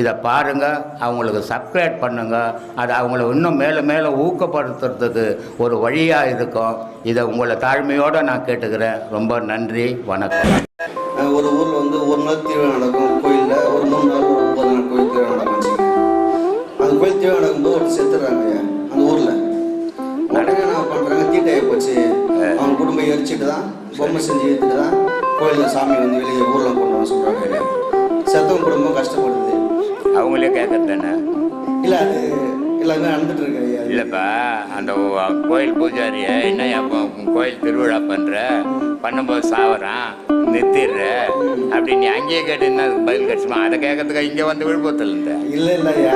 இதை பாருங்க அவங்களுக்கு சப்ஸ்கிரைப் பண்ணுங்க. அது அவங்கள இன்னும் மேலே மேலே ஊக்கப்படுத்துறதுக்கு ஒரு வழியாக இருக்கும். இதை உங்களை தாழ்மையோடு நான் கேட்டுக்கிறேன். ரொம்ப நன்றி வணக்கம். ஒரு ஊரில் வந்து ஒரு நாள் திருவிழா நடக்கும். கோயிலில் ஒரு மூணு நாள் ஒரு ஒன்பது நாள் கோயில் திருவிழா நடக்கும். அந்த கோயில் திருவிழா நடக்கும்போது ஒரு செத்துடுறாங்க அந்த ஊரில். உடனே என்ன பண்ணுறாங்க தீட்டையை போச்சு. அவங்க குடும்பம் எரிச்சிட்டு தான் பொம்மை செஞ்சு எடுத்துட்டு தான் கோயிலில் சாமி வந்து வெளியே ஊரில் கொண்டு வந்து சொல்கிறாங்க செத்தவங்க குடும்பம் கஷ்டப்படுது. அவங்களே கேட்கறது தானே இல்லை அது நடந்துட்டு இருக்கு இல்லைப்பா அந்த கோயில் பூஜாரிய என்ன அப்போ கோயில் திருவிழா பண்ணுற பண்ணும்போது சாவறான் நிறுத்திடுற அப்படி நீ அங்கேயே கேட்டுன்னா அதுக்கு பதில் கிடைச்சுமா? அதை கேட்கறதுக்கு இங்கே வந்து விழுப்புரத்தில் இருந்த. இல்லை இல்லை ஐயா.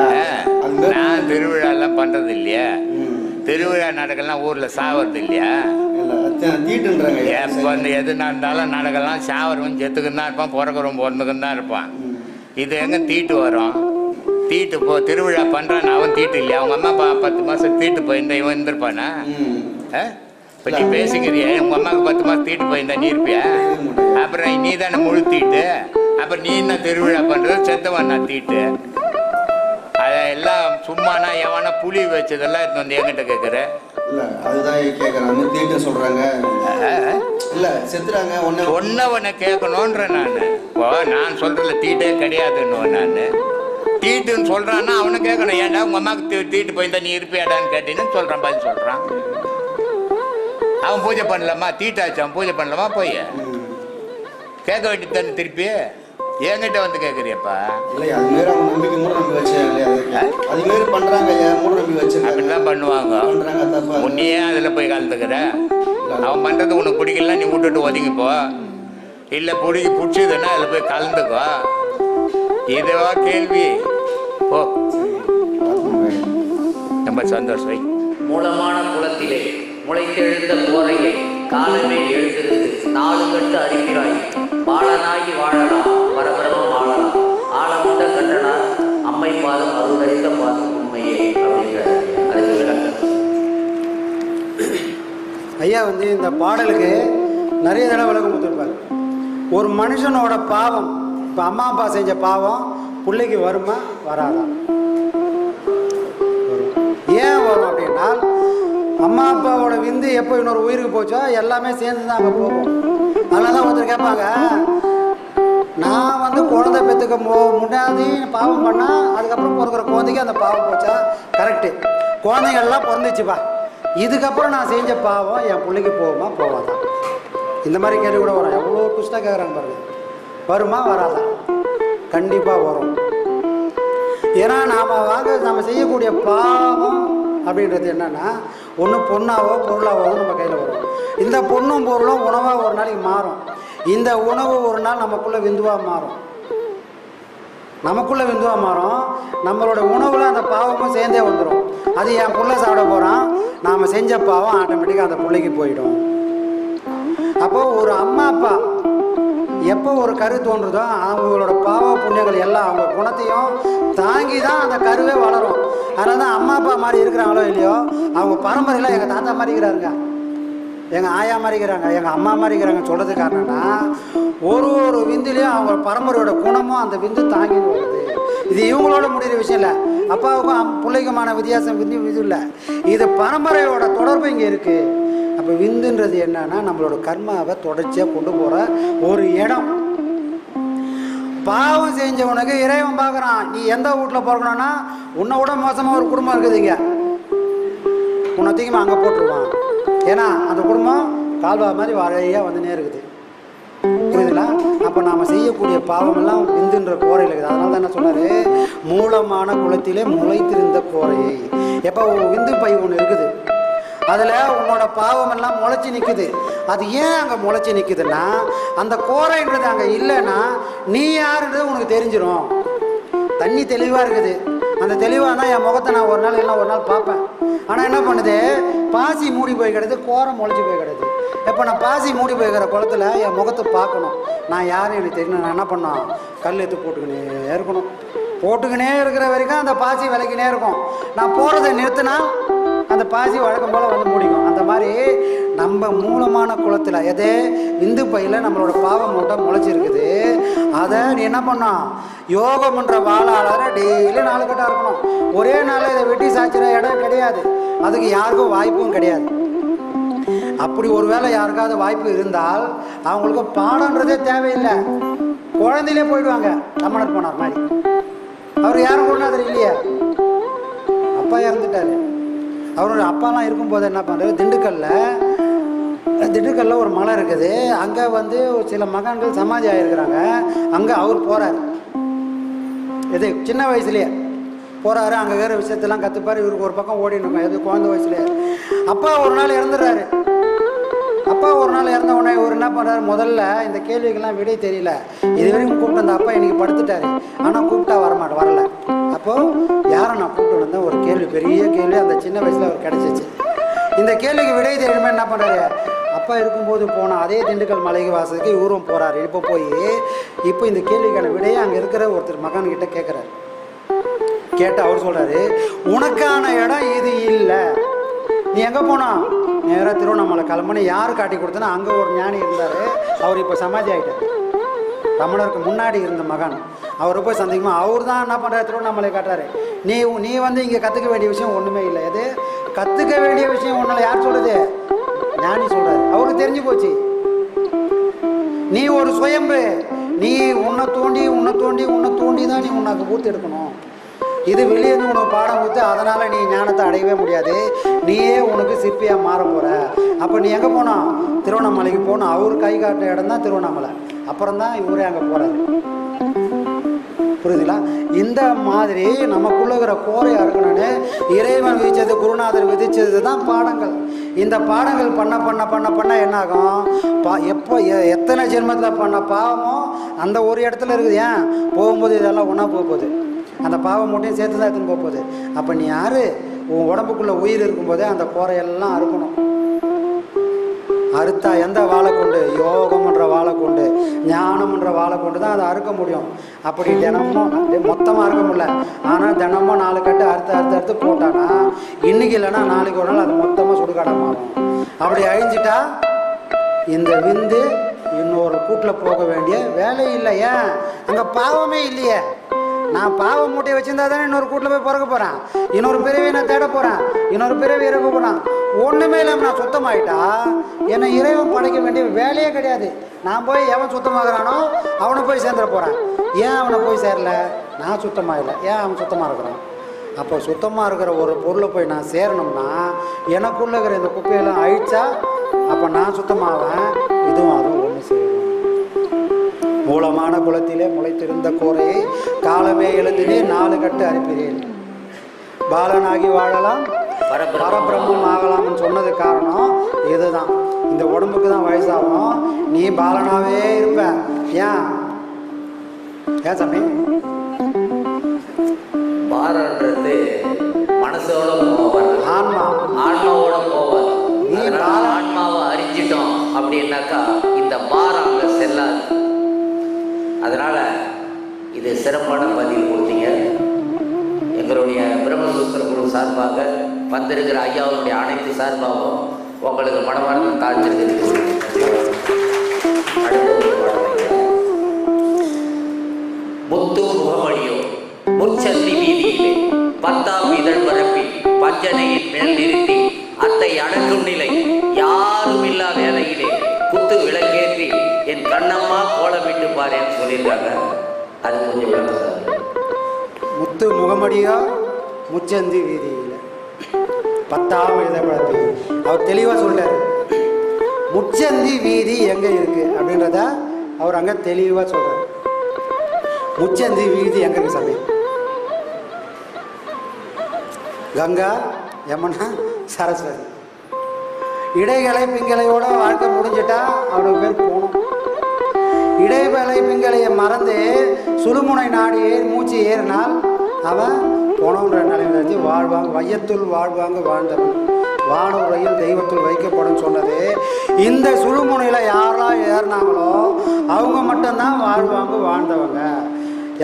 அது மாதிரி- நான் திருவிழாலாம் பண்ணுறது இல்லையா. திருவிழா நாடகம்லாம் ஊரில் சாவறது இல்லையா எப்போ வந்து எது நடந்தாலும் நாடகம்லாம் சாவரவன் செத்துக்குன்னு தான் இருப்பான் பிறக்கிறவன் பிறந்துக்குன்னு தான் இருப்பான். இது எங்கே தீட்டு வரும்? தீட்டு போ திருவிழா பண்ணுறான் அவன் தீட்டு இல்லையா? அவங்க அம்மா அப்பா பத்து மாதம் தீட்டு போயிருந்தா இவன் இருந்திருப்பானா? இப்ப நீ பேசுங்கிறிய உங்க அம்மாவுக்கு பத்து மாசம் தீட்டு போயிருந்தா நீ இருப்பியா? அப்புறம் நீ தானே முழு தீட்டு. அப்புறம் நீ என்ன திருவிழா பண்றது? செத்தவன் நான் தீட்டு. அதெல்லாம் சும்மானா எவனா புளி வச்சதெல்லாம் எடுத்து வந்து என்கிட்ட கேட்குற இல்லை அதுதான் கேட்குறேன் அந்த தீட்டுன்னு சொல்கிறாங்க இல்லை செத்துறாங்க ஒன்று சொன்னவனை கேட்கணுன்ற நான். இப்போ நான் சொல்றதுல தீட்டே கிடையாதுன்னு நான். தீட்டுன்னு சொல்றான்னா அவனை கேட்கணும். ஏன்டா உங்க அம்மாவுக்கு தீட்டு போயிருந்தா நீ இருப்பியாடான்னு கேட்டீங்கன்னு சொல்றான் பதில் சொல்றான். அவன் பூஜை பண்ணலாமா? தீட்டாச்சு அவன் பூஜை பண்ணலாமா? போய். கேட்க வேண்டியது தானே திருப்பி. என்கிட்ட வந்து கேட்குறியப்பா அப்படிதான் பண்ணுவாங்க. உன்னையே அதில் போய் கலந்துக்கிற. அவன் பண்ணுறது உனக்கு பிடிக்கலன்னா நீ விட்டுட்டு ஒதுங்கிப்போ. இல்லை பிடிக்கி பிடிச்சதுன்னா அதில் போய் கலந்துக்கோ. இதுவா கேள்வி. ஓ ரொம்ப சந்தோஷம். மூலமான குளத்திலே முளைத்தெழுந்த கோரையை காலமே எழுந்திருந்து நாலு கட்டு அறிகிறாய் பாலனாகி வாழலாம். பரபரம வாழலாம். ஆழமுண்ட கண்டனார் அம்மை பாதம் அருளறிந்த பாதம் உண்மையே அப்படிங்கிற அதுக்கு விளக்கம். ஐயா வந்து இந்த பாடலுக்கு நிறைய தடவை விளக்கம் கொடுத்துருப்பாரு. ஒரு மனுஷனோட பாவம் இப்போ அம்மா அப்பா செஞ்ச பாவம் பிள்ளைக்கு வருமா வராதா? ஏன் வரும் அப்படின்னா அம்மா அப்பாவோட விந்து எப்போ இன்னொரு உயிருக்கு போச்சோ எல்லாமே சேர்ந்து தான் அங்கே போகும். அதனால தான் ஒருத்தர் கேட்பாங்க நான் வந்து குழந்தை பெற்றுக்க போ முன்னாடி பாவம் பண்ணால் அதுக்கப்புறம் பிறக்கிற குழந்தைக்கு அந்த பாவம் போச்சா? கரெக்டு குழந்தைகள்லாம் பிறந்துச்சுப்பா இதுக்கப்புறம் நான் செஞ்ச பாவம் என் பிள்ளைக்கு போகுமா போவாதான் இந்த மாதிரி கேள்வி கூட வரும். எவ்வளோ குஷ்டாக கேட்குறாங்க பாருங்க. வருமா வராதா? கண்டிப்பாக வரும். ஏன்னா நாம் வாங்க நம்ம செய்யக்கூடிய பாவம் அப்படின்றது என்னென்னா ஒன்று பொண்ணாவோ பொருளாவோ நம்ம கையில் வரும். இந்த பொண்ணும் பொருளும் உணவாக ஒரு நாளைக்கு மாறும். இந்த உணவு ஒரு நாள் நமக்குள்ளே விந்துவாக மாறும். நமக்குள்ளே விந்துவாக மாறும். நம்மளோட உணவில் அந்த பாவமும் சேர்ந்தே வந்துடும் அது என் பிள்ளை சாப்பிட போகிறான் நாம் செஞ்ச பாவம் ஆட்டோமேட்டிக்காக அந்த பிள்ளைக்கு போயிடும். அப்போது ஒரு அம்மா அப்பா எப்போ ஒரு கரு தோன்றுதோ அவங்களோட பாவ புண்ணியங்கள் எல்லாம் அவங்க குணத்தையும் தாங்கி தான் அந்த கருவே வளரும். அதனால தான் அம்மா அப்பா மாதிரி இருக்கிறாங்களோ இல்லையோ அவங்க பரம்பரையில் எங்கள் தாத்தா மாதிரி இருக்கிறாருங்க. எங்கள் ஆயா மாதிரி இருக்கிறாங்க எங்கள் அம்மா மாதிரி இருக்கிறாங்க சொல்கிறது காரணம்னா ஒரு ஒரு விந்துலேயும் அவங்க பரம்பரையோட குணமும் அந்த விந்து தாங்கி வருது. இது இவங்களோட முடிகிற விஷயம் இல்லை. அப்பாவுக்கும் அம்- பிள்ளைக்குமான வித்தியாசம் விந்து இது இல்லை. இது பரம்பரையோட தொடர்பு இங்கே இருக்குது அப்போ விந்துன்றது என்னன்னா நம்மளோட கர்மாவை தொடர்ச்சியாக கொண்டு போகிற ஒரு இடம். பாவம் செஞ்சவனுக்கு இறைவன் பார்க்குறான். நீ எந்த வீட்டில் பிறக்கணும்னா உன்னை விட மோசமாக ஒரு குடும்பம் இருக்குதுங்க உன்னை தூக்கி அங்கே போட்டுருவான். ஏன்னா அந்த குடும்பம் கால்வா மாதிரி வாழையாக வந்துனே இருக்குது. புரியுதுங்களா? அப்போ நாம் செய்யக்கூடிய பாவமெல்லாம் விந்துன்ற கோரையில் இருக்குது. அதனால தான் என்ன சொன்னார் மூலமான குளத்திலே முளைத்திருந்த கோரையை. எப்போ? விந்து பை ஒன்று இருக்குது. அதில் உன்னோட பாவம் எல்லாம் முளைச்சி நிற்குது அது ஏன் அங்கே முளைச்சி நிற்குதுன்னா அந்த கோரைன்றது அங்கே இல்லைன்னா நீ யாருன்றது உனக்கு தெரிஞ்சிடும் தண்ணி தெளிவாக இருக்குது. அந்த தெளிவாக தான் என் முகத்தை நான் ஒரு நாள் இல்லை ஒரு நாள் பார்ப்பேன். ஆனால் என்ன பண்ணுது? பாசி மூடி போய் கிடது கோரம் முளைச்சி போய் கிடது இப்போ நான் பாசி மூடி போய்க்கிற குளத்துல என் முகத்தை பார்க்கணும். நான் யாரும் எனக்கு தெரியணும்? நான் என்ன பண்ணோம் கல் எடுத்து போட்டுக்கினே இருக்கணும். போட்டுக்கினே இருக்கிற வரைக்கும் அந்த பாசி விளக்கினே இருக்கும். நான் போகிறத நிறுத்தினா அந்த பாசி வழக்கம் போல் வந்து முடிக்கும். அந்த மாதிரி நம்ம மூலமான குளத்தில் எதே இந்து பையில் நம்மளோட பாவம் மூட்டை முளைச்சிருக்குது. அதை நீ என்ன பண்ணோம் பண்ணுற வாழாளரை டெய்லி நாலு கட்டாக இருக்கணும். ஒரே நாளில் இதை வெட்டி சாய்ச்சிற இடம் கிடையாது. அதுக்கு யாருக்கும் வாய்ப்பும் கிடையாது. அப்படி ஒருவேளை யாருக்காவது வாய்ப்பு இருந்தால் அவங்களுக்கு பாடன்றதே தேவையில்லை. குழந்தையிலே போயிடுவாங்க. தமிழர் போனார் மாதிரி. அவர் யாரும் குருநாதர் இல்லையா? அப்பா இறந்துட்டாரு. அவரோட அப்பாலாம் இருக்கும்போது என்ன பண்ணுறாரு திண்டுக்கல்ல திண்டுக்கல்ல ஒரு மலை இருக்குது. அங்கே வந்து ஒரு சில மகான்கள் சமாதி ஆகிருக்கிறாங்க அங்கே அவர் போகிறார் இது சின்ன வயசுலேயே. போகிறாரு அங்கே வேறு விஷயத்தெல்லாம் கற்றுப்பார் இவருக்கு ஒரு பக்கம் ஓடின்னு இருக்கும். எது குழந்தை வயசுலேயே. அப்பா ஒரு நாள் இறந்துடுறாரு. அப்பா ஒரு நாள் இறந்த உடனே இவர் என்ன பண்ணுறாரு முதல்ல இந்த கேள்விக்கெல்லாம் விடை தெரியல. இது வரைக்கும் கூப்பிட்டு அந்த அப்பா இன்னைக்கு படுத்துட்டாரு. ஆனால் கூப்பிட்டா வரமாட்டேன் வரல. அப்போது யாரை நான் கூப்பிட்டு வந்தேன்? ஒரு கேள்வி பெரிய கேள்வி அந்த சின்ன வயசில் அவர் கிடச்சிச்சு. இந்த கேள்விக்கு விடை தெரியுமே என்ன பண்ணுறாரு அப்பா இருக்கும்போது போன அதே திண்டுக்கல் மலைக்கு வாசலுக்கு இவரும் போகிறாரு இப்போ போய் இப்போ இந்த கேள்விக்கான விடையை அங்கே இருக்கிற ஒருத்தர் மகன்கிட்ட கேட்குறாரு கேட்டு அவர் சொல்கிறாரு உனக்கான இடம் இது இல்லை. நீ எங்கே போனா? நேராக திருவண்ணாமலை கிளம்புன்னு யார் காட்டி கொடுத்தனா அங்கே ஒரு ஞானி இருந்தார். அவர் இப்போ சமாதி ஆகிட்டார் ரமணருக்கு முன்னாடி இருந்த மகன். அவரை போய் சந்திக்குமா அவர் தான் என்ன பண்ணுறாரு திருவண்ணாமலை காட்டுறாரு. நீ நீ வந்து இங்கே கற்றுக்க வேண்டிய விஷயம் ஒன்றுமே இல்லை. எது? கற்றுக்க வேண்டிய விஷயம் ஒன்றும் யார் சொல்கிறது ஞானி சொல்கிறார் அவருக்கு தெரிஞ்சு போச்சு. நீ ஒரு சுயம்பு. நீ உன்னை தோண்டி உன்னை தோண்டி உன்னை தோண்டி தான் நீ உனக்கு ஊத்து எடுக்கணும். இது வெளியே உனக்கு பாடம் கொடுத்து அதனால் நீ ஞானத்தை அடையவே முடியாது. நீயே உனக்கு சிற்பியாக மாற போகிற அப்போ நீ எங்கே போனால் திருவண்ணாமலைக்கு போனோம் அவர் கை காட்டுற இடம் தான் திருவண்ணாமலை. அப்புறம் தான் இவரே அங்கே போகிறாரு புரியுதுங்களா? இந்த மாதிரி நமக்குள்ள இருக்கிற கோரையாக இருக்கணும்னு இறைவன் விதித்தது குருநாதர் விதித்தது தான் பாடங்கள். இந்த பாடங்கள் பண்ண பண்ண பண்ண பண்ண என்ன ஆகும் பா எப்போ எ- எத்தனை ஜென்மத்தில் பண்ண பாவமோ அந்த ஒரு இடத்துல இருக்குது. ஏன்? போகும்போது இதெல்லாம் ஒன்றா போகுது. அந்த பாவம் மட்டும் சேர்த்து தான் எடுத்துன்னு போக போகுது அப்போ நீ யார்? உன் உடம்புக்குள்ளே உயிர் இருக்கும்போதே அந்த கோரையெல்லாம் அறுக்கணும். அறுத்தா எந்த வாழை கொண்டு யோகம்ன்ற வாழை கொண்டு ஞானம்ன்ற வாழை கொண்டு தான் அதை அறுக்க முடியும். அப்படி தினமும் மொத்தமாக அறுக்க முடியல. ஆனால் தினமும் நாலு கட்டு அறுத்து அறுத்து அறுத்து போட்டானா இன்னைக்கு இல்லைன்னா நாளைக்கு ஒரு நாள் அது மொத்தமாக சுடுகாட மாறும். அப்படி அழிஞ்சிட்டா இந்த விந்து இன்னொரு கூட்டில் போக வேண்டிய வேலை இல்லை ஏன் அங்கே பாவமே இல்லையே. நான் பாவ மூட்டையை வச்சிருந்தா தானே இன்னொரு கூட்டில் போய் பிறக்க போகிறேன் இன்னொரு பிறவியை நான் தேட போகிறேன் இன்னொரு பிறவி இறக்க போகிறேன் ஒன்றுமே இல்லாமல் நான் சுத்தமாயிட்டா? என்னை இறைவன் படைக்க வேண்டிய வேலையே கிடையாது. நான் போய் எவன் சுத்தமாகறானோ அவனை போய் சேர்ந்துட போகிறேன் ஏன் அவனை போய் சேரல? நான் சுத்தமாகல. ஏன் அவன் சுத்தமாக இருக்கிறான்? அப்போ சுத்தமாக இருக்கிற ஒரு பொருளை போய் நான் சேரணும்னா எனக்குள்ளே இருக்கிற இந்த குப்பையெல்லாம் அழிச்சா அப்போ நான் சுத்தமாவேன். இதுவும் அதுவும் மூலமான குளத்திலே முளைத்திருந்த கோரையை காலமே எழுந்தினே நாலு கட்டு அனுப்பினேன். பாலனாகி வாழலாம் பரபிரம்மம் ஆகலாம்னு சொன்னது காரணம் இதுதான். இந்த உடம்புக்கு தான் வயசாகும். நீ பாலனாவே இருப்ப. ஏன்? ஏன் சாமி? பாரன்றது மனசோட போவார் ஆன்மா. ஆன்மாவோட போவார் நீ. ஆன்மாவை அறிஞ்சிட்டோம் அப்படின்னாக்கா இந்த பாரம் அங்க செல்லாது. அதனால இது சிறப்பான பதிவு கொடுத்தீங்க. எங்களுடைய பிரம்மசூத்திர குழு சார்பாக வந்திருக்கிற ஐயாவுடைய அனைத்து சார்பாகவும் உங்களுக்கு மனமார்ந்த தாழ்த்து முத்து முகமடியோ முச்சந்தி வீதியிலே பத்தாம் இதழ் பரப்பி பஞ்சனையின் மேல் நிறுத்தி அத்தை அடக்கும் நிலை பாருன்னு சொல்லியிருக்காங்க அது கொஞ்சம் சார் முத்து முகமடியோ முச்சந்தி வீதியில். பத்தாம் எழுதப்படத்து அவர் தெளிவாக சொல்றாரு. முச்சந்தி வீதி எங்கே இருக்கு அப்படின்றத அவர் அங்கே தெளிவாக சொல்றாரு. முச்சந்தி வீதி எங்க இருக்கு சாமி? கங்கா யமுனா சரஸ்வதி. இடைகளை பிங்களையோட வாழ்க்கை முடிஞ்சிட்டா அவனுக்கு பேர் போகணும் இடைவேளை பிங்களைய மறந்து சுழுமுனை நாடி ஏறி மூச்சு ஏறினால் அவன் போனவன்ற நிலைமை வாழ்வாங்க வையத்துள் வாழ்வாங்க வாழ்ந்தவன். வானுரையில் தெய்வத்துள் வைக்கப்படும் சொன்னது. இந்த சுழுமுனையில் யாரெல்லாம் ஏறினாங்களோ அவங்க மட்டும்தான் வாழ்வாங்க வாழ்ந்தவங்க.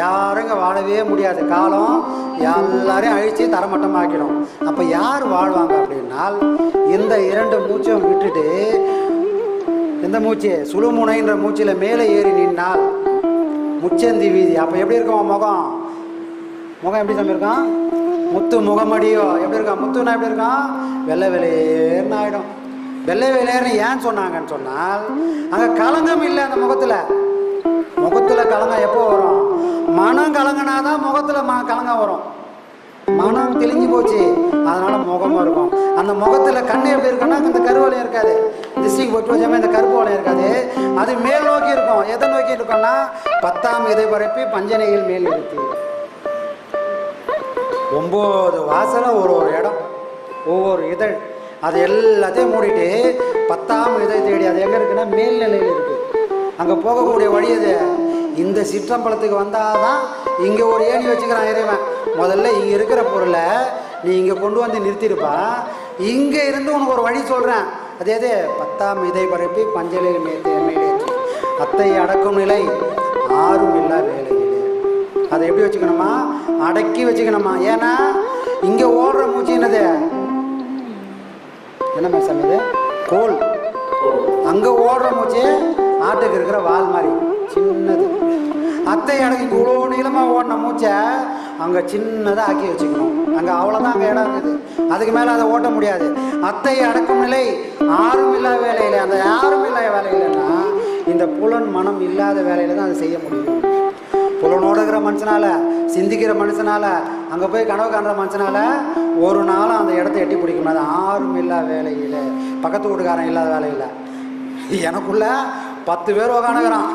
யாருங்க வாழவே முடியாது. காலம் எல்லாரையும் அழித்து தரமட்டமாக்கிடும். அப்போ யார் வாழ்வாங்க அப்படின்னால் இந்த இரண்டு மூச்சையும் விட்டுட்டு எந்த மூச்சு சுழுமுனைன்ற மூச்சில் மேலே ஏறி நின்னால் முச்சந்தி வீதி. அப்போ எப்படி இருக்கும் முகம்? முகம் எப்படி தம்பி இருக்கான்? முத்து முகமடியோ எப்படி இருக்கான்? முத்துனா எப்படி இருக்கான்? வெள்ளை வெளியேர்னு ஆகிடும் வெள்ளை வெளியேர்னு ஏன் சொன்னாங்கன்னு சொன்னால் அங்கே கலங்கம் இல்லை அந்த முகத்தில். முகத்தில் கலங்கம் எப்போ வரும்? மனம் கலங்கினாதான் முகத்தில் ம கலங்கம் வரும். மனம் தெளிஞ்சு போச்சு. அதனால முகமும் இருக்கும். அந்த முகத்துல கண்ணு எப்படி இருக்குன்னா இந்த கருவலையும் இருக்காது. திசைக்கு பொட்டு வச்சாமல் இந்த கருப்பு வளையம் இருக்காது. அது மேல் நோக்கி இருக்கும். எதை நோக்கி இருக்கும்னா பத்தாம் இதை பரப்பி பஞ்சனையில் மேல் இருக்கு ஒம்பது வாசல ஒரு ஒரு இடம் ஒவ்வொரு இதழ். அது எல்லாத்தையும் மூடிட்டு பத்தாம் இதை தேடி அது எங்கே இருக்குன்னா மேல்நிலையில் இருக்கு. அங்கே போகக்கூடிய வழி அது இந்த சிற்றம்பலத்துக்கு வந்தால் தான் இங்கே ஒரு ஏணி வச்சுக்கிறான் இறைவன். முதல்ல இங்கே இருக்கிற பொருளை நீ இங்கே கொண்டு வந்து நிறுத்திருப்பா இங்கே இருந்து உனக்கு ஒரு வழி சொல்கிறேன் அதே எது பத்தாம் இதை பரப்பி பஞ்சலில் மேத்தே அத்தை அடக்கும் நிலை ஆறும் இல்லா வேலையிலே. அதை எப்படி வச்சுக்கணுமா? அடக்கி வச்சுக்கணுமா? ஏன்னா இங்கே ஓடுற மூச்சு என்னது? என்ன மேசம் இது கோல். அங்கே ஓடுற மூச்சு ஆட்டுக்கு இருக்கிற வால் மாதிரி. சின்னது. அத்தை அடக்கி இவ்வளோ நீளமாக ஓடின மூச்சை அங்கே சின்னதாக ஆக்கி வச்சுக்கணும். அங்கே அவ்வளோதான் அங்கே இடம் இருக்குது. அதுக்கு மேலே அதை ஓட்ட முடியாது. அத்தை அடக்கும் நிலை ஆறும் இல்லா வேலையில் அந்த யாரும் இல்லா வேலையிலன்னா இந்த புலன் மனம் இல்லாத வேலையில தான் அதை செய்ய முடியும். புலனோடுகிற மனுஷனால சிந்திக்கிற மனுஷனால அங்கே போய் கனவு காண்ற மனுஷனால ஒரு நாளும் அந்த இடத்த எட்டி பிடிக்க முடியாது. ஆறும் இல்லா வேலையில் பக்கத்து வீட்டுக்காரன் இல்லாத வேலையில். எனக்குள்ள பத்து பேர் உக்காணுகிறான்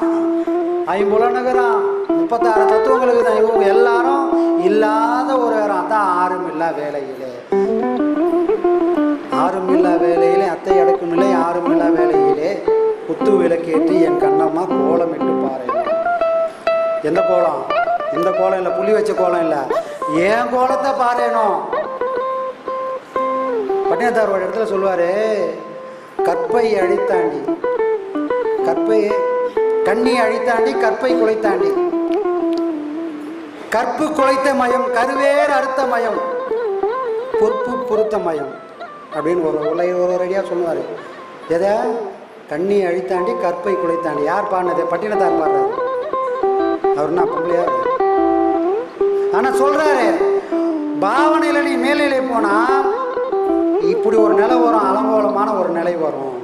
ஐம்புலனுகிறான் முப்பத்தாறு தத்துவங்களுக்கு தான். இவங்க எல்லாரும் இல்லாத ஒரு இடம். அதான் ஆறும் இல்லா வேலையிலே. ஆறும் இல்லா வேலையிலே அத்தை அடக்கும் இல்லை ஆறும் இல்லா வேலையிலே. குத்து விளக்கேற்றி என் கண்ணம்மா கோலமிட்டு பாரு. எந்த கோலம்? இந்த கோலம் இல்லை? புளி வச்ச கோலம் இல்லை. ஏன் கோலத்தை பாரேனும் பட்டினத்தார் ஒரு இடத்துல சொல்லுவாரு கற்பை அழித்தாண்டி. கற்பை கண்ணி அழித்தாண்டி கற்பை குலைத்தாண்டி. கற்பு குலைத்த மயம் கருவேர் அறுத்த மயம் பொறுப்பு பொருத்த மயம் அப்படின்னு ஒரு உலை ஒரு அடியாக சொல்லுவார். எதை? கண்ணி அழித்தாண்டி கற்பை குலைத்தாண்டி. யார் பாடினது? பட்டினத்தார் பாடுறாரு அவர்னா பிள்ளையா ஆனால் சொல்கிறாரு பாவனையில் நீ மேல்நிலை போனால் இப்படி ஒரு நிலை வரும் அலங்கோலமான ஒரு நிலை வரும்.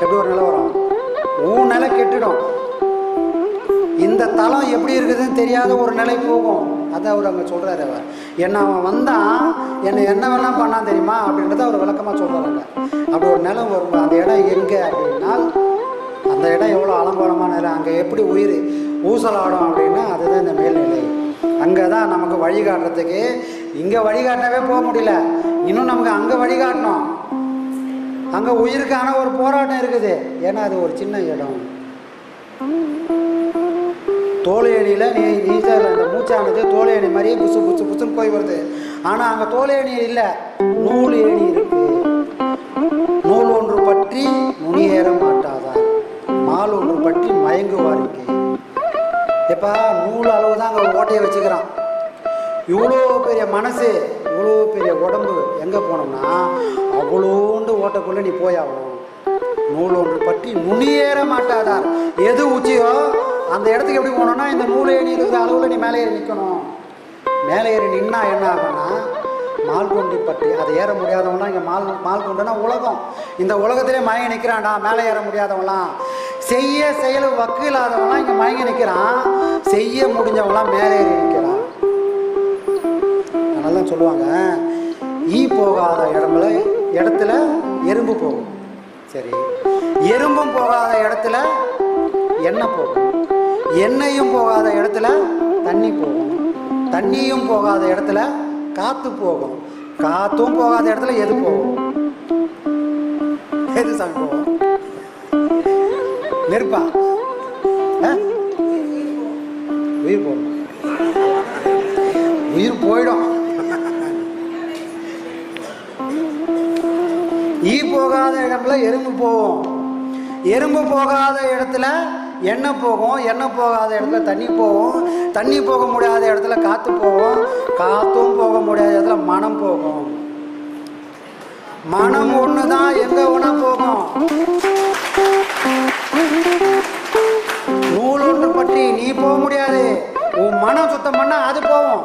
எப்படி ஒரு நிலை வரும்? உன் நிலை கெட்டுடும். இந்த தலம் எப்படி இருக்குதுன்னு தெரியாத ஒரு நிலை போகும். அதை அவர் அங்கே சொல்கிறாரு அவர். என்ன அவன் வந்தான் என்னை என்ன வேணால் பண்ணான் தெரியுமா? அப்படின்றத அவர் விளக்கமாக சொல்கிறாங்க அப்படி ஒரு நிலம் வரும். அந்த இடம் எங்கே அப்படின்னா அந்த இடம் எவ்வளோ அலங்கோலமான இடம்? அங்கே எப்படி உயிர் ஊசலாடும் அப்படின்னா அதுதான் இந்த மேல்நிலை. அங்கே தான் நமக்கு வழிகாட்டுறதுக்கு இங்கே வழிகாட்டவே போக முடியல. இன்னும் நமக்கு அங்கே வழிகாட்டணும் அங்கே உயிருக்கான ஒரு போராட்டம் இருக்குது. ஏன்னா அது ஒரு சின்ன இடம். தோலையணியில் நீ நீச்சல் அந்த மூச்சானது தோலையணி மாதிரியே புசு புசு புசுன்னு போய் வருது. ஆனால் அங்கே தோலையணி இல்லை. நூல் ஏணி இருக்கு. நூல் ஒன்று பற்றி நுனியேற மாட்டாதார் மால் ஒன்று பற்றி மயங்குவாருக்கு எப்பா நூல் அளவு தான் அங்கே ஓட்டையை வச்சுக்கிறான். இவ்வளோ பெரிய மனசு இவ்வளோ பெரிய உடம்பு எங்கே போனோம்னா அவ்வளோண்டு ஓட்டக்குள்ளே நீ போயாகணும் நூல் ஒன்று பற்றி நுனியேற மாட்டாதார் எது உச்சியோ அந்த இடத்துக்கு எப்படி போனோம்னா இந்த நூல் ஏணி இருக்கிற அளவில் நீ மேலே ஏறி நிற்கணும் மேலே ஏறி நின்னா என்ன ஆகும்னா மால்கொண்டி பற்றி அதை ஏற முடியாதவங்களாம் இங்கே மால் மால்கொண்டுனா உலகம். இந்த உலகத்திலே மயங்கி நிற்கிறான்டா மேலே ஏற முடியாதவங்களாம் செய்ய செயல் வக்கு இல்லாதவங்களாம் இங்கே மயங்கி நிற்கிறான் செய்ய முடிஞ்சவங்களாம் மேலே ஏறி நிற்கிறான் அதனால சொல்லுவாங்க ஈ போகாத இடத்துல இடத்துல எறும்பு போகும். சரி எறும்பும் போகாத இடத்துல எண்ணெய் போகும். எண்ணெயும் போகாத இடத்துல தண்ணி போகும். தண்ணியும் போகாத இடத்துல காற்று போகும். காற்றும் போகாத இடத்துல எது போகும்? எது சாமி போகும்? நெருப்பா? உயிர் போகும். உயிர் போயிடும். ஈ போகாத இடத்துல எறும்பு போகும். எறும்பு போகாத இடத்துல எண்ணெய் போகும் எண்ணெய் போகாத இடத்துல தண்ணி போகும் தண்ணி போக முடியாத இடத்துல காற்று போகும் காற்றும் போக முடியாத இடத்துல மனம் போகும். மனம் ஒன்று தான் எங்கே ஒன்றா போகும். நூல் ஒன்று பற்றி நீ போக முடியாது. உன் மனம் சுத்தம் பண்ணால் அது போகும்.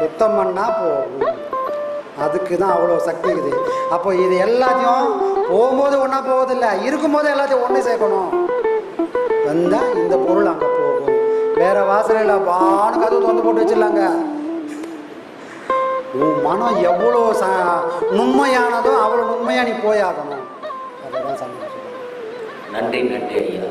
சுத்தம் பண்ணால் போகும். அதுக்கு தான் அவ்வளோ சக்தி இருக்குது அப்போ இது எல்லாத்தையும் போகும்போது ஒன்றா போவதில்லை. இருக்கும்போது எல்லாத்தையும் ஒன்று சேர்க்கணும். வந்தால் இந்த பொருள் அங்கே போகும். வேற வாசனையில பானு கதவு தொந்து போட்டு வச்சிடலாங்க. உன் மனம் எவ்வளோ ச நுண்மையானதோ அவ்வளோ நுண்மையாக நீ போயாகணும். அதுதான் சந்தோஷம். நன்றி நன்றி ஐயா.